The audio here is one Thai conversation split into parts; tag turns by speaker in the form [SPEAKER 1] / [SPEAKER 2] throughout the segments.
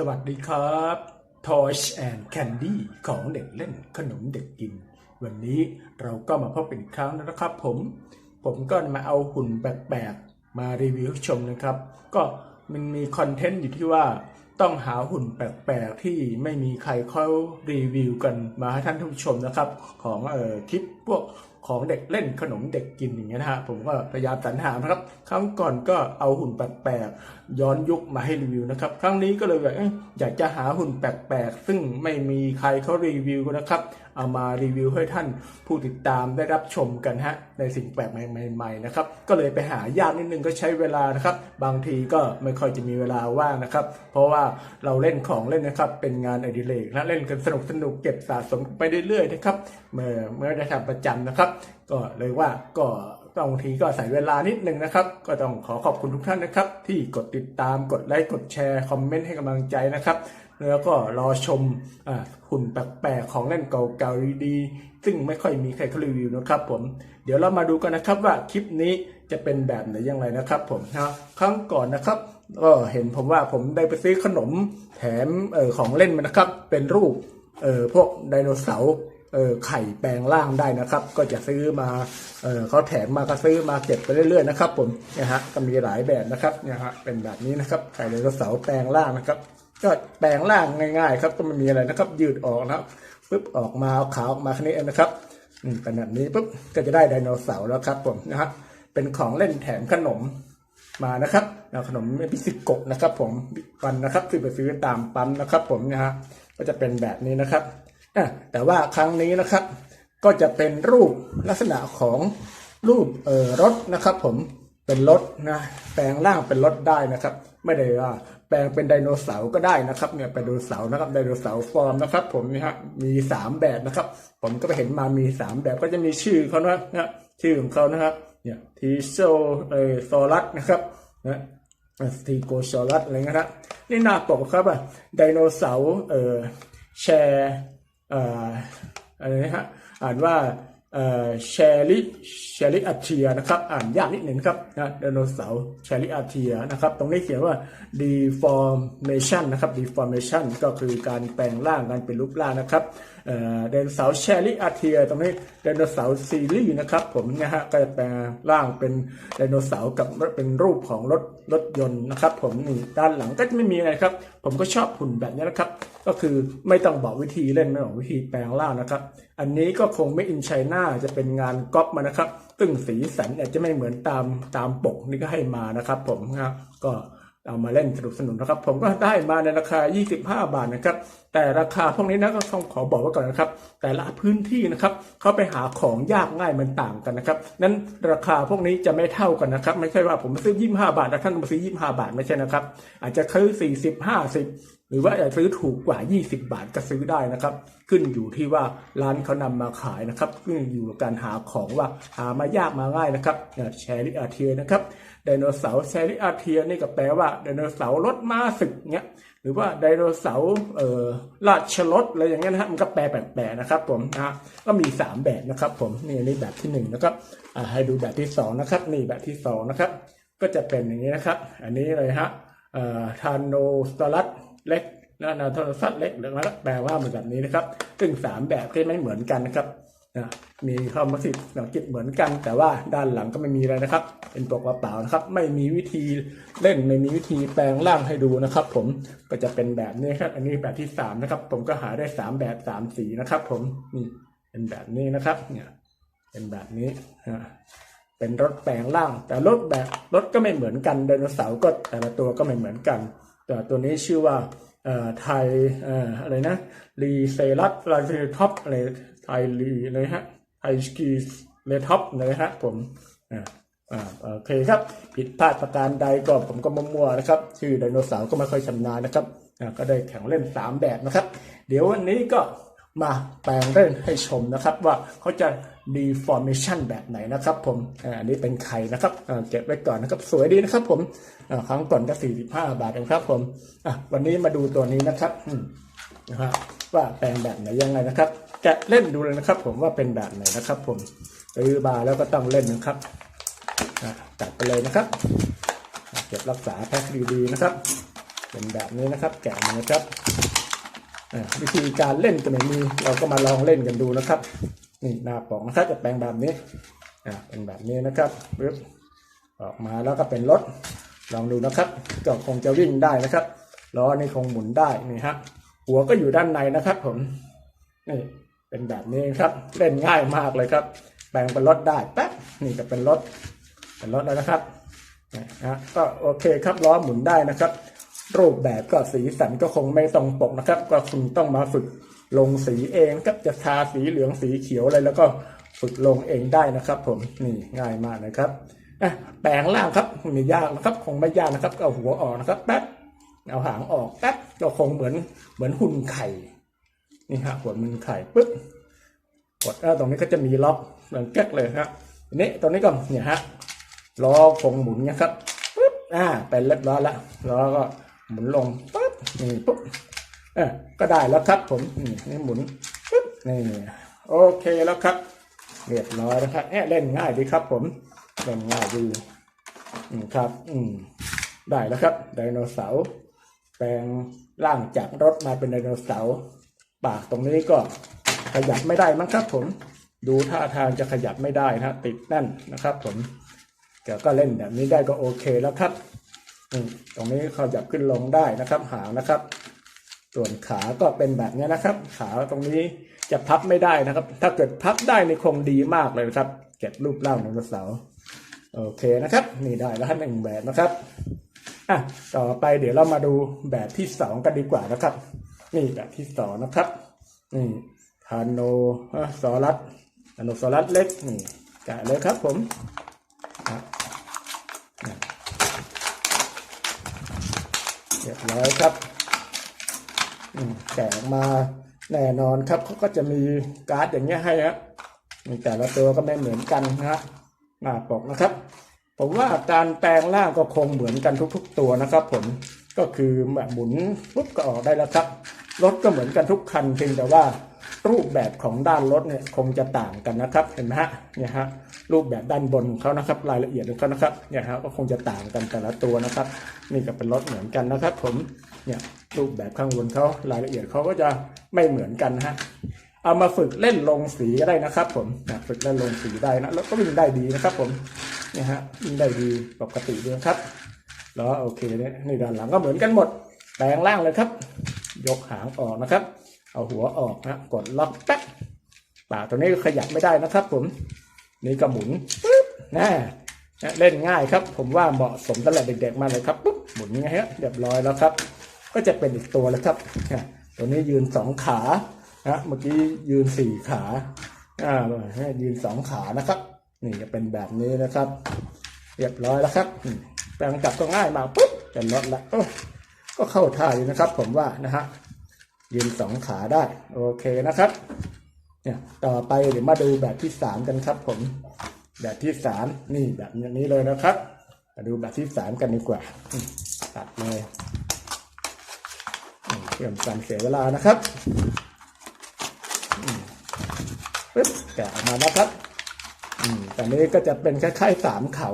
[SPEAKER 1] สวัสดีครับ Toys and Candy ของเด็กเล่นขนมเด็กกิน วันนี้เราก็มาพบกันอีกครั้งนะครับผม ผมก็มาเอาหุ่นแปลกๆ มารีวิวให้ชมนะครับ ก็มันมีคอนเทนต์อยู่ที่ว่าต้องหาหุ่นแปลกๆ ที่ไม่มีใครเขารีวิวกันมาให้ท่านผู้ชมนะครับ ของเอ่อคลิปพวกของเด็กเล่นขนมเด็กกินอย่างเงี้ยนะฮะผมก็พยายามสรรหานะครับ ครั้งก่อนก็เอาหุ่นแปลกๆย้อนยุคมาให้รีวิวนะครับ ครั้งนี้ก็เลยแบบอยากจะหาหุ่นแปลกๆซึ่งไม่มีใครเขารีวิวกันนะครับ เอามารีวิวให้ท่านผู้ติดตามได้รับชมกันฮะในสิ่งแปลกใหม่ๆนะครับก็เลยไปหายากนิดนึงก็ใช้เวลานะครับ บางทีก็ไม่ค่อยจะมีเวลาว่างนะครับ เพราะว่าเราเล่นของเล่นนะครับเป็นงานอดิเรกนะเล่นกันสนุกสนุกเก็บสะสมไปเรื่อยๆนะครับเมื่อเมื่อได้ทำประจำนะครับก็เลยว่าก็บางทีก็ใส่เวลานิดนึงนะครับ ก็ต้องขอขอบคุณทุกท่านนะครับ ที่กดติดตามกดไลค์กดแชร์คอมเมนต์ให้กำลังใจนะครับ แล้วก็รอชมหุ่นแปลกๆของเล่นเก่าๆดีๆซึ่งไม่ค่อยมีใครเขารีวิวนะครับ ผมเดี๋ยวเรามาดูกันนะครับว่าคลิปนี้จะเป็นแบบไหนอย่างไรนะครับ ผมนะครั้งก่อนนะครับก็เห็นผมว่าผมได้ไปซื้อขนมแถมออของเล่นมานะครับ เป็นรูปเออพวกไดโนเสาร์ ไข่แปลงร่างได้นะครับ ก็จะซื้อมาเออเขาแถมมาก็ซื้อมาเก็บไปเรื่อยๆนะครับผมเนี่ยฮะก็มีหลายแบบนะครับเนี่ยฮะเป็นแบบนี้นะครับไข่ไดโนเสาร์แปลงร่างนะครับ ก็แปลงร่างง่าย ๆ ครับก็ไม่มีอะไรนะครับ ยืดออกนะครับปุ๊บออกมาเอาขาออกมาแค่นี้นะครับอืมเป็นแบบนี้ปุ๊บก็จะได้ไดโนเสาร์แล้วครับผมนะฮะเป็นของเล่นแถมขนมมานะครับขนมพิซิโกะนะครับ ผมปันนะครับที่ไปซื้อตามปั๊มนะครับ ผมนะฮะก็จะเป็นแบบนี้นะครับ แต่ว่าครั้งนี้นะครับ ก็จะเป็นรูปลักษณะของรูปเอ่อรถนะครับ ผมเป็นรถนะแปลงร่างเป็นรถได้นะครับ ไม่ได้ว่าแปลงเป็นไดโนเสาร์ก็ได้นะครับเนี่ยเป็นไดโนเสาร์นะครับไดโนเสาร์ฟอร์มนะครับ ผมนี่ฮะมีสามแบบนะครับ ผมก็ไปเห็นมามีสามแบบก็จะมีชื่อเขานะนะชื่อของเขานะครับเนี่ยทีโซเออซอรัสนะครับนะทีโกซอรัสอะไรเงี้ยนะนี่หน้าปกครับอะไดโนเสาร์เออแชร์ อ่ออะไรนะฮะอ่านว่าเอ่อแชลิแชลิอาเทียนะครับอ่านยากนิดหนึ่งครับนะไดโนเสาร์แชลิอาเทียนะครับตรงนี้เขียนว่า deformation นะครับ deformation ก็คือการแปลงร่างการเป็นรูปร่างนะครับ เดนเสาแชริอาเทีย ตรงนี้ไดโนเสาซีรีส์นะครับ ผมนะฮะก็จะแปลงร่างเป็นไดโนเสาร์กับเป็นรูปของรถรถยนต์นะครับ ผมนี่ด้านหลังก็จะไม่มีอะไรครับ ผมก็ชอบหุ่นแบบนี้นะครับ ก็คือไม่ต้องบอกวิธีเล่นไม่บอกวิธีแปลงร่างนะครับ อันนี้ก็คงไม่อินไชน่าจะเป็นงานก๊อปมานะครับซึ่งสีสันอาจจะไม่เหมือนตามตามปกนี่ก็ให้มานะครับ ผมนะก็เอามาเล่นสนุกสนุกนะครับ ผมก็ได้มาในราคา 25 บาทนะครับแต่ราคาพวกนี้นะก็ต้องขอบอกไว้ก่อนนะครับ แต่ละพื้นที่นะครับเขาไปหาของยากง่ายมันต่างกันนะครับนั้นราคาพวกนี้จะไม่เท่ากันนะครับ ไม่ใช่ว่าผมซื้อ 25 บาทแล้วท่านมาซื้อ 25 บาทไม่ใช่นะครับ อาจจะซื้อ 40 50 หรือว่าอยากซื้อถูกกว่า 20 บาทก็ซื้อได้นะครับ ขึ้นอยู่ที่ว่าร้านเขานำมาขายนะครับขึ้นอยู่กับการหาของว่าหามายากมาง่ายนะครับแชร์ลิอาเทียนะครับไดโนเสาร์แชริอาเทียนี่ก็แปลว่าไดโนเสาร์รถม้าศึกเงี้ย หรือว่าไดโนเสาร์เอ่อราชรถอะไรอย่างเงี้ยนะฮะมันก็แปลแปลกๆนะครับผมนะก็มีสามแบบนะครับผมนี่นนี่แบบที่หนึ่งนะครับอ่าให้ดูแบบที่สองนะครับนี่แบบที่สองนะครับก็จะเป็นอย่างนี้นะครับ อันนี้เลยฮะเอ่อทานโนสตรัสเล็กนะนาโทรศัพท์เล็กหรือว่าแปลว่าเหมือนแบบนี้นะครับ ซึ่งสามแบบที่ไม่เหมือนกันนะครับ นะมีคำว่าสิทธิ์อังกฤษเหมือนกัน แต่ว่าด้านหลังก็ไม่มีอะไรนะครับ เป็นปกเปล่าๆนะครับ ไม่มีวิธีเล่นไม่มีวิธีแปลงร่างให้ดูนะครับ ผมก็จะเป็นแบบนี้ครับ อันนี้แบบที่สามนะครับ ผมก็หาได้สามแบบสามสีนะครับ ผมนี่เป็นแบบนี้นะครับ เนี่ย เป็นแบบนี้เป็นรถแปลงร่าง แต่รถแบบรถก็ไม่เหมือนกันไดโนเสาร์ก็แต่ละตัวก็ไม่เหมือนกัน แต่ตัวนี้ชื่อว่า ไทยเอ่ออะไรนะรีเซรัสลเซท็อปอะไรไทยรีเลยฮะไทยสกีเลท็อปเลยฮะผมอ่าอ่าโอเคครับผิดพลาดประการใดก็ผมก็มั่วๆนะครับ ชื่อไดโนเสาร์ก็ไม่ค่อยชำนาญนะครับอ่าก็ได้แข่งเล่น 3 แบบนะครับ เดี๋ยววันนี้ก็มาแปลงเล่นให้ชมนะครับว่าเขาจะ deformation แบบไหนนะครับผมอ่าอันนี้เป็นไข่นะครับอ่าเก็บไว้ก่อนนะครับ สวยดีนะครับผมอ่าครั้งก่อนก็45 บาทเองครับผมอะวันนี้มาดูตัวนี้นะครับอืมนะฮะว่าแปลงแบบไหนยังไงนะครับจะเล่นดูเลยนะครับผมว่าเป็นแบบไหนนะครับผมซื้อบาแล้วก็ต้องเล่นนะครับอะจัดไปเลยนะครับ เก็บรักษาแพ็คดีๆนะครับ เป็นแบบนี้นะครับ แกะมานะครับอ่าวิธีการเล่นก็ไม่มีเราก็มาลองเล่นกันดูนะครับ นี่หน้าปกนะครับจะแปลงแบบนี้อ่าเป็นแบบนี้นะครับปึ๊บออกมาแล้วก็เป็นรถลองดูนะครับก็คงจะวิ่งได้นะครับล้อนี่คงหมุนได้นี่ฮะหัวก็อยู่ด้านในนะครับ ผมนี่เป็นแบบนี้ครับ เล่นง่ายมากเลยครับ แปลงเป็นรถได้แป๊บนี่จะเป็นรถเป็นรถแล้วนะครับนะฮะก็โอเคครับล้อหมุนได้นะครับ รูปแบบก็สีสันก็คงไม่ตรงปกนะครับ ก็คุณต้องมาฝึก ลงสีเองครับจะทาสีเหลืองสีเขียวอะไรแล้วก็ฝึกลงเองได้นะครับ ผมนี่ง่ายมากนะครับอะแปลงล่างครับไม่ยากนะครับ คงไม่ยากนะครับเอาหัวออกนะครับแป๊บเอาหางออกแป๊บก็คงเหมือนเหมือนหุ่นไข่นี่ฮะหัวมันไข่ปึ๊บกดเออตรงนี้ก็จะมีล็อกเหมือนแก๊กเลยครับนี้ตรงนี้ก็เนี่ยฮะล้อคงหมุนนะครับปึ๊บอ่าเป็นเรียบร้อยแล้วล้อก็หมุนลงปึ๊บนี่ปุ๊บ เออก็ได้แล้วครับผมนี่หมุนปึ๊บนี่โอเคแล้วครับ เรียบร้อยนะครับแอะเล่นง่ายดีครับ ผมเล่นง่ายดีครับ อืมได้แล้วครับไดโนเสาร์แปลงร่างจากรถมาเป็นไดโนเสาร์ปากตรงนี้ก็ขยับไม่ได้มั้งครับ ผม ดูท่าทางจะขยับไม่ได้นะติดแน่นนะครับ ผมแต่ก็เล่นแบบนี้ได้ก็โอเคแล้วครับตรงนี้ขยับขึ้นลงได้นะครับ หางนะครับ ส่วนขาก็เป็นแบบนี้นะครับ ขาตรงนี้จะพับไม่ได้นะครับ ถ้าเกิดพับได้ในคงดีมากเลยนะครับเก็บรูปร่างไดโนเสาโอเคนะครับ นี่ได้แล้วหนึ่งแบบนะครับอะต่อไปเดี๋ยวเรามาดูแบบที่สองกันดีกว่านะครับ นี่แบบที่สองนะครับนี่ทานโนซอรัสทานโนซอรัสเล็กนี่กะเลยครับผมเรียบร้อยครับ แกะออกมาแน่นอนครับเขาก็จะมีการ์ดอย่างเงี้ยให้ฮะมีแต่ละตัวก็ไม่เหมือนกันนะฮะหน้าปกนะครับ ผมว่าการแปลงร่างก็คงเหมือนกันทุก ๆ ตัวนะครับ ผมก็คือแบบหมุนปุ๊บก็ออกได้แล้วครับรถก็เหมือนกันทุกคันเพียงแต่ว่ารูปแบบของด้านรถเนี่ยคงจะต่างกันนะครับเห็นไหมฮะเนี่ยฮะรูปแบบด้านบนของเขานะครับ รายละเอียดของเขานะครับเนี่ยฮะก็คงจะต่างกันแต่ละตัวนะครับ นี่ก็เป็นรถเหมือนกันนะครับ ผม เนี่ยรูปแบบข้างบนเขารายละเอียดเขาก็จะไม่เหมือนกันฮะเอามาฝึกเล่นลงสีก็ได้นะครับ ผมฝึกเล่นลงสีได้นะแล้วก็วิ่งได้ดีนะครับ ผมเนี่ยฮะวิ่งได้ดีปกติด้วยครับ แล้วโอเคเนี่ยนี่ด้านหลังก็เหมือนกันหมดแปลงร่างเลยครับ ยกหางออกนะครับ เอาหัวออกนะกดล็อกแป๊บปากตรงนี้ขยับไม่ได้นะครับ ผมนี่ก็หมุนปึ๊บนะเล่นง่ายครับ ผมว่าเหมาะสมสำหรับเด็กๆมาเลยครับปุ๊บหมุนอย่างเงี้ยเรียบร้อยแล้วครับ ก็จะเป็นอีกตัวแล้วครับตัวนี้ยืนสองขานะเมื่อกี้ยืนสี่ขาอ่ายืนสองขานะครับนี่จะเป็นแบบนี้นะครับ เรียบร้อยแล้วครับแปลงจับก็ง่ายมากปุ๊บเป็นรถละก็เข้าท่าอยู่นะครับ ผมว่านะฮะยืนสองขาได้ โอเคนะครับเนี่ยต่อไปเดี๋ยวมาดูแบบที่สามกันครับ ผม แบบที่สามนี่แบบอย่างนี้เลยนะครับ มาดูแบบที่สามกันดีกว่าตัดเลย เพื่อการเสียเวลานะครับปึ๊บแกะออกมานะครับอืมแต่นี้ก็จะเป็นคล้ายๆสามเขา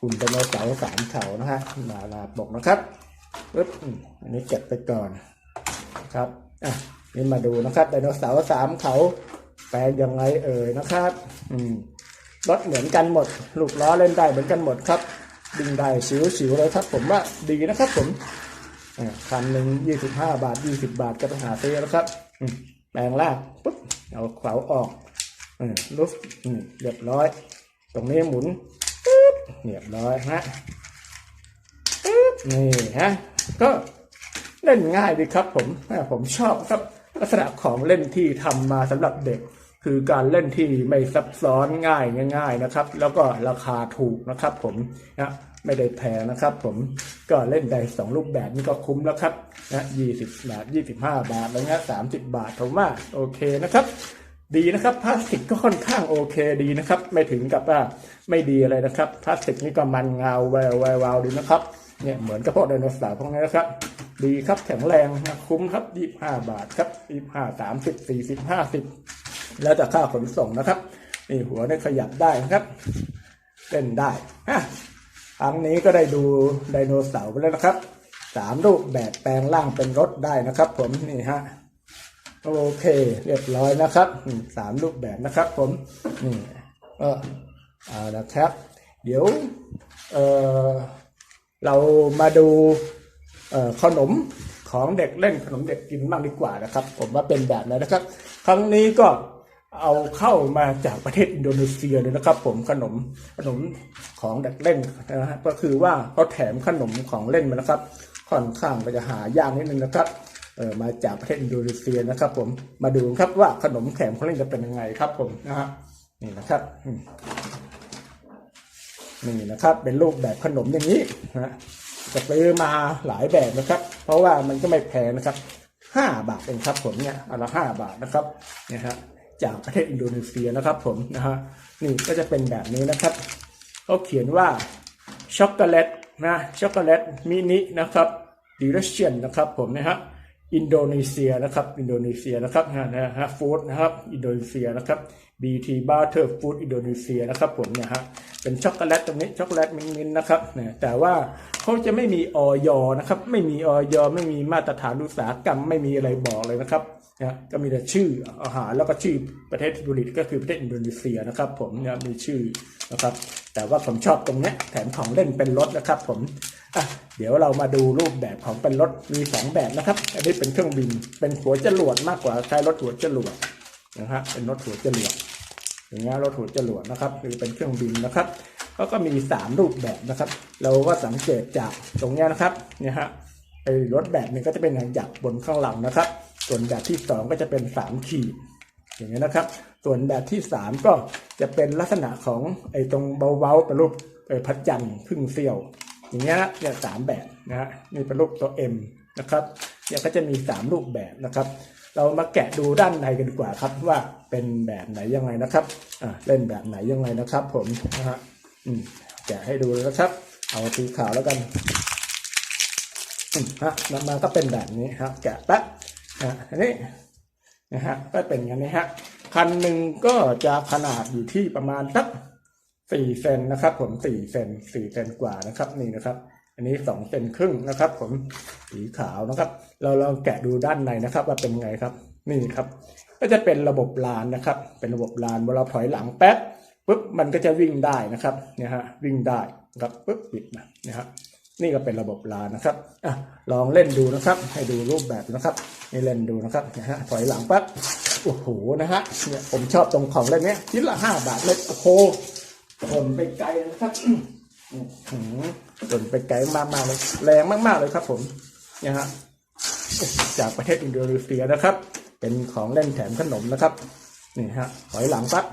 [SPEAKER 1] หุ่นไดโนเสาร์สามเขานะฮะมาลาบกนะครับปึ๊บอันนี้เก็บไปก่อนครับอะนี่มาดูนะครับไดโนเสาร์สามเขาแปลงยังไงเอ่ยนะครับ อืมรถเหมือนกันหมด ลูกล้อเล่นได้เหมือนกันหมดครับ ดึงได้ชิวๆเลยครับ ผมว่าดีนะครับผม คันหนึ่งยี่สิบห้าบาทยี่สิบาทก็ไปหาซื้อแล้วครับแปลงล่างปุ๊บเอาเสาออกอลุฟเรียบร้อย ตรงนี้หมุนปึ๊บเรียบร้อยฮะปึ๊บนี่ฮะก็เล่นง่ายดีครับ ผมผมชอบครับลักษณะของเล่นที่ทำมาสำหรับเด็ก คือการเล่นที่ไม่ซับซ้อนง่ายง่าย ๆนะครับ แล้วก็ราคาถูกนะครับ ผมนะ ไม่ได้แพงนะครับ ผมก็เล่นได้สองรูปแบบนี้ก็คุ้มแล้วครับนะยี่สิบบาทยี่สิบห้าบาทแล้วเงี้ยสามสิบบาทผมว่าโอเคนะครับ ดีนะครับพลาสติกก็ค่อนข้างโอเคดีนะครับ ไม่ถึงกับว่าไม่ดีอะไรนะครับพลาสติกนี่ก็มันเงาแววแวววาวดีนะครับเนี่ยเหมือนกับพวกไดโนเสาร์พวกนี้นะครับ ดีครับแข็งแรงนะคุ้มครับยี่ห้าบาทครับยี่ห้าสามสิบสี่สิบห้าสิบแล้วแต่ค่าขนส่งนะครับนี่หัวได้ขยับได้นะครับเล่นได้ฮะ ครั้งนี้ก็ได้ดูไดโนเสาร์ไปแล้วนะครับสามรูปแบบแปลงร่างเป็นรถได้นะครับ ผมนี่ฮะโอเค เรียบร้อยนะครับสามรูปแบบนะครับ ผมนี่เออเอาละครับ เดี๋ยวเออเรามาดูเออขนมของเด็กเล่นขนมเด็กกินบ้างดีกว่านะครับ ผมว่าเป็นแบบไหนนะครับ ครั้งนี้ก็ เอาเข้ามาจากประเทศอินโดนีเซียเลยนะครับ ผมขนมขนมของเด็กเล่นนะฮะก็คือว่าเขาแถมขนมของเล่นมานะครับ ค่อนข้างจะหายากนิดนึงนะครับเออมาจากประเทศอินโดนีเซียนะครับ ผมมาดูครับว่าขนมแถมของเล่นจะเป็นยังไงครับ ผมนะฮะนี่นะครับนี่นะครับ เป็นรูปแบบขนมอย่างนี้นะฮะจะซื้อมาหลายแบบนะครับ เพราะว่ามันก็ไม่แพงนะครับห้าบาทเองครับ ผมเนี่ยอันละห้าบาทนะครับเนี่ยฮะ จากประเทศอินโดนีเซียนะครับผมนะฮะนี่ก็จะเป็นแบบนี้นะครับเขาเขียนว่าช็อกโกแลตนะช็อกโกแลตมินินะครับดิเรเชียนนะครับผมนะฮะอินโดนีเซียนะครับอินโดนีเซียนะครับนะนะฮะฟู้ดนะครับอินโดนีเซียนะครับ BT Butter Food อินโดนีเซียนะครับผมเนี่ยฮะเป็นช็อกโกแลตตรงนี้ช็อกโกแลตมินินนะครับเนี่ยแต่ว่าเขาจะไม่มีออยนะครับ ไม่มีออยไม่มีมาตรฐานอุตสาหกรรมไม่มีอะไรบอกเลยนะครับ นะก็มีแต่ชื่ออาหารแล้วก็ชื่อประเทศที่ผลิตก็คือประเทศอินโดนีเซียนะครับผมเนี่ยมีชื่อนะครับ แต่ว่าผมชอบตรงเนี้ยแถมของเล่นเป็นรถนะครับผมอะเดี๋ยวเรามาดูรูปแบบของเป็นรถมีสองแบบนะครับ อันนี้เป็นเครื่องบินเป็นหัวจรวดมากกว่าใช้รถหัวจรวดนะฮะเป็นรถหัวจรวดอย่างเงี้ยรถหัวจรวดนะครับหรือเป็นเครื่องบินนะครับแล้วก็มีสามรูปแบบนะครับ เราก็สังเกตจากตรงเนี้ยนะครับเนี่ยฮะไอ้รถแบบนึงก็จะเป็นอย่างหยักบนข้างหลังนะครับ ส่วนแบบที่สองก็จะเป็นสามขีด อย่างนี้ยนะครับ ส่วนแบบที่สามก็จะเป็นลักษณะของไอ้ตรงเบาๆเป็นรูปเอ่อพระจันทร์ครึ่งเสี้ยว อย่างเงี้ยเนี่ยสามแบบนะฮะนี่เป็นรูปตัว M นะครับเนี่ยก็จะมีสามรูปแบบนะครับ เรามาแกะดูด้านในกันดีกว่าครับว่าเป็นแบบไหนยังไงนะครับอ่าเล่นแบบไหนยังไงนะครับ ผมนะฮะอืมแกะให้ดูเลยนะครับ เอาสีขาวแล้วกันฮะมาก็เป็นแบบนี้ครับแกะแป๊บ นะอันนี้นะฮะก็เป็นอย่างนี้ฮะคันหนึ่งก็จะขนาดอยู่ที่ประมาณสักสี่เซนนะครับ ผมสี่เซนสี่เซนกว่านะครับนี่นะครับ อันนี้สองเซนครึ่งนะครับ ผมสีขาวนะครับ เราลองแกะดูด้านในนะครับ ว่าเป็นไงครับ นี่ครับ ก็จะเป็นระบบลานนะครับ เป็นระบบลานเวลาถอยหลังแป๊บปุ๊บมันก็จะวิ่งได้นะครับเนี่ยฮะวิ่งได้ครับปุ๊บปิดนะนะฮะ นี่ก็เป็นระบบลานนะครับอะลองเล่นดูนะครับ ให้ดูรูปแบบนะครับให้เล่นดูนะครับนะฮะถอยหลังปั๊บโอ้โหนะฮะเนี่ยผมชอบตรงของเล่นเนี้ยชิ้นละห้าบาทเลยโอ้โหทนไปไกลนะครับอือหือทนไปไกลมากๆเลยแรงมากๆเลยครับ ผมนี่ฮะจากประเทศอินโดนีเซียนะครับ เป็นของเล่นแถมขนมนะครับนี่ฮะถอยหลังปั๊บ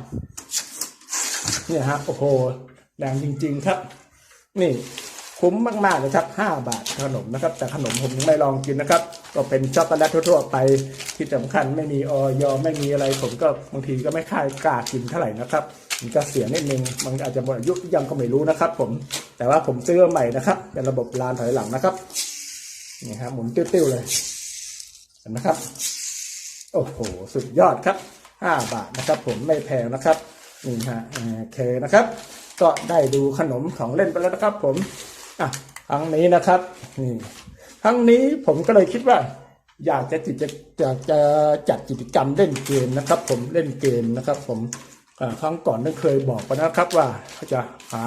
[SPEAKER 1] เนี่ยฮะโอ้โหแรงจริง ๆ ครับ นี่ คุ้มมากๆเลยครับ 5 บาทขนมนะครับ แต่ขนมผมยังไม่ลองกินนะครับ ก็เป็นช็อกโกแลตทั่วๆไปที่สำคัญไม่มีออยไม่มีอะไรผมก็บางทีก็ไม่ค่อยกล้ากินเท่าไหร่นะครับมันก็เสียนิดนึงมันอาจจะหมดอายุยังก็ไม่รู้นะครับ ผมแต่ว่าผมซื้อใหม่นะครับเป็นระบบลานถอยหลังนะครับนี่ครับหมุนติ้วๆเลยเห็นไหมครับ โอ้โหสุดยอดครับ 5 บาทนะครับ ผมไม่แพงนะครับนี่ฮะโอเคนะครับ ก็ได้ดูขนมของเล่นไปแล้วนะครับ ผม อะครั้งนี้นะครับนี่ครั้งนี้ผมก็เลยคิดว่า อยากจะจิตจะอยากจะจัดกิจกรรมเล่นเกมนะครับ ผมเล่นเกมนะครับ ผมครั้งก่อนได้นเคยบอกไปนะครับว่าเขาจะหา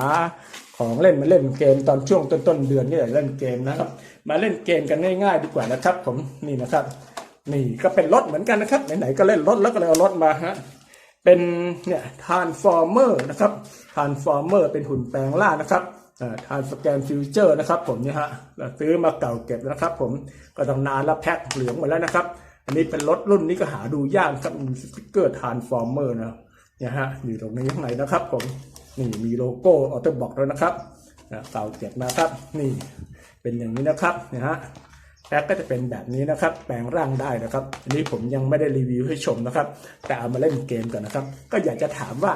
[SPEAKER 1] ของเล่นมาเล่นเกมตอนช่วงต้นๆเดือนนี่แหละเล่นเกมนะครับ มาเล่นเกมกันง่าย ๆ ดีกว่านะครับ ผมนี่นะครับ นี่ก็เป็นรถเหมือนกันนะครับไหนๆก็เล่นรถแล้วก็เลยเอารถมาฮะเป็นเนี่ยทานฟอร์เมอร์นะครับทานฟอร์เมอร์เป็นหุ่นแปลงล่างนะครับ ทานสแกนฟิวเจอร์นะครับผมเนี่ยฮะซื้อมาเก่าเก็บนะครับ ผมก็ต้องนานแล้วแพ็คเหลืองหมดแล้วนะครับ อันนี้เป็นรถรุ่นนี้ก็หาดูยากครับมีสติ๊กเกอร์ทานฟอร์เมอร์นะเนี่ยฮะอยู่ตรงนี้ข้างในนะครับ ผมนี่มีโลโก้ออโต้บอกด้วยนะครับเก่าเก็บนะครับ นี่เป็นอย่างนี้นะครับเนี่ยฮะแพ็คก็จะเป็นแบบนี้นะครับ แปลงร่างได้นะครับ อันนี้ผมยังไม่ได้รีวิวให้ชมนะครับ แต่เอามาเล่นเกมกันนะครับ ก็อยากจะถามว่า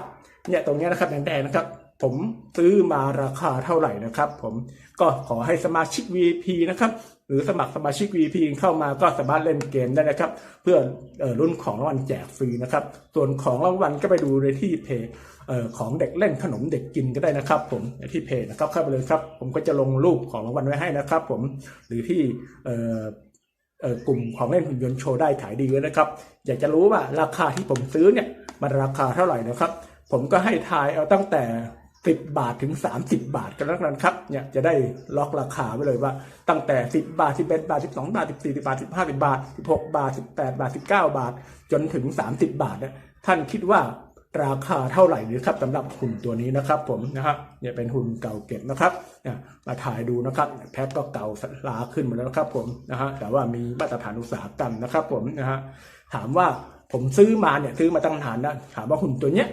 [SPEAKER 1] เนี่ยตรงนี้นะครับแดงๆนะครับ ผมซื้อมาราคาเท่าไหร่นะครับ ผมก็ขอให้สมาชิก VIP นะครับหรือสมัครสมาชิก VIP เข้ามาก็สามารถเล่นเกมได้นะครับ เพื่อออรุ่นของรางวัลแจกฟรีนะครับ ส่วนของรางวัลก็ไปดูในที่เพจของเด็กเล่นขนมเด็กกินก็ได้นะครับ ผมที่เพจนะครับเข้าไปเลยครับ ผมก็จะลงรูปของรางวัลไว้ให้นะครับ ผมหรือที่กลุ่มของเล่นหุ่นยนต์โชว์ได้ขายดีเลยนะครับ อยากจะรู้ว่าราคาที่ผมซื้อเนี่ยมันราคาเท่าไหร่นะครับ ผมก็ให้ทายเอาตั้งแต่ 10บาทถึง30บาทกันแล้วกันครับเนี่ยจะได้ล็อกราคาไว้เลยว่า ตั้งแต่10บาท11บาท12บาท14บาท15บาท16บาท18บาท19บาท จนถึง30บาทเนี่ยท่านคิดว่าราคาเท่าไหร่นะครับสำหรับหุ่นตัวนี้นะครับ ผมนะฮะเนี่ยเป็นหุ่นเก่าเก็บนะครับเนี่ยมาถ่ายดูนะครับแพ็คก็เก่าสลาขึ้นมาแล้วนะครับ ผมนะฮะแต่ว่ามีมาตรฐานอุตสาหกรรมนะครับ ผมนะฮะถามว่าผมซื้อมาเนี่ยซื้อมาตั้งนานนะถามว่าหุ่นตัวเนี้ย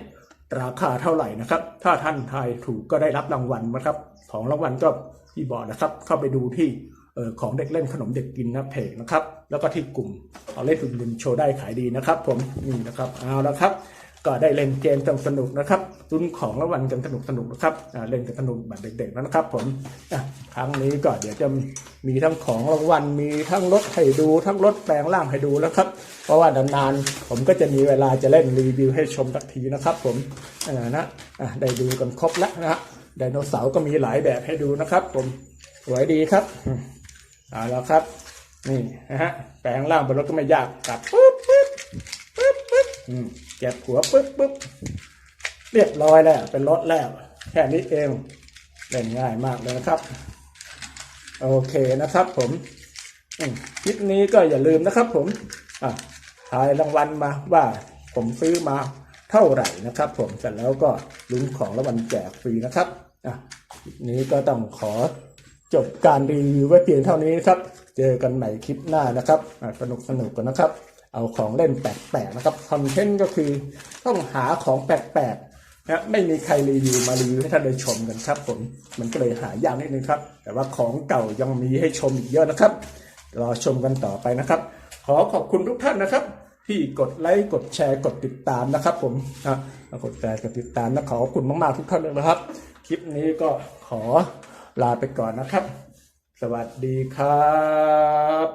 [SPEAKER 1] ราคาเท่าไหร่นะครับ ถ้าท่านทายถูกก็ได้รับรางวัลนะครับ ของรางวัลก็ที่บอกนะครับ เข้าไปดูที่เออของเด็กเล่นขนมเด็กกินนะเพจนะครับ แล้วก็ที่กลุ่มเอาเล่นหุ่นยนโชว์ได้ขายดีนะครับ ผมนี่นะครับเอาละครับ ก็ได้เล่นเกมกันสนุกนะครับรุ่นของรางวัลกันสนุกสนุกนะครับเล่นกันสนุกแบบเด็กๆแล้วนะครับผมครั้งนี้ก็เดี๋ยวจะมีทั้งของรางวัลมีทั้งรถให้ดู ทั้งรถแปลงร่างให้ดูแล้วครับ เพราะว่านานๆผมก็จะมีเวลาจะเล่นรีวิวให้ชมสักทีนะครับ ผมนะอะได้ดูกันครบแล้วนะไดโนเสาร์ก็มีหลายแบบให้ดูนะครับ ผมสวยดีครับอืมเอาแล้วครับ นี่นะฮะแปลงร่างบนรถก็ไม่ยากกลับปุ๊บปุ๊บ ปุ๊บปุ๊บอืมเก็บหัวปุ๊บปุ๊บเรียบร้อยแล้วเป็นรถแล้ว แค่นี้เองเล่นง่ายมากเลยนะครับ โอเคนะครับ ผมคลิปนี้ก็อย่าลืมนะครับ ผมอะทายรางวัลมาว่าผมซื้อมาเท่าไหร่นะครับ ผมเสร็จแล้วก็ลุ้นของรางวัลแจกฟรีนะครับอะคลิปนี้ก็ต้องขอจบการรีวิวไว้เพียงเท่านี้ครับ เจอกันใหม่คลิปหน้านะครับสนุกสนุกกันนะครับ เอาของเล่นแปลกๆนะครับคอนเทนต์ก็คือต้องหาของแปลกๆนะไม่มีใครรีวิวมารีวิวให้ท่านได้ชมกันครับผมมันก็เลยหายากนิดนึงครับ แต่ว่าของเก่ายังมีให้ชมอีกเยอะนะครับ รอชมกันต่อไปนะครับ ขอขอบคุณทุกท่านนะครับ ที่กดไลค์กดแชร์กดติดตามนะครับ ผมอะกดแชร์กดติดตามนะขอขอบคุณมากๆทุกท่านเลยนะครับ คลิปนี้ก็ขอลาไปก่อนนะครับ สวัสดีครับ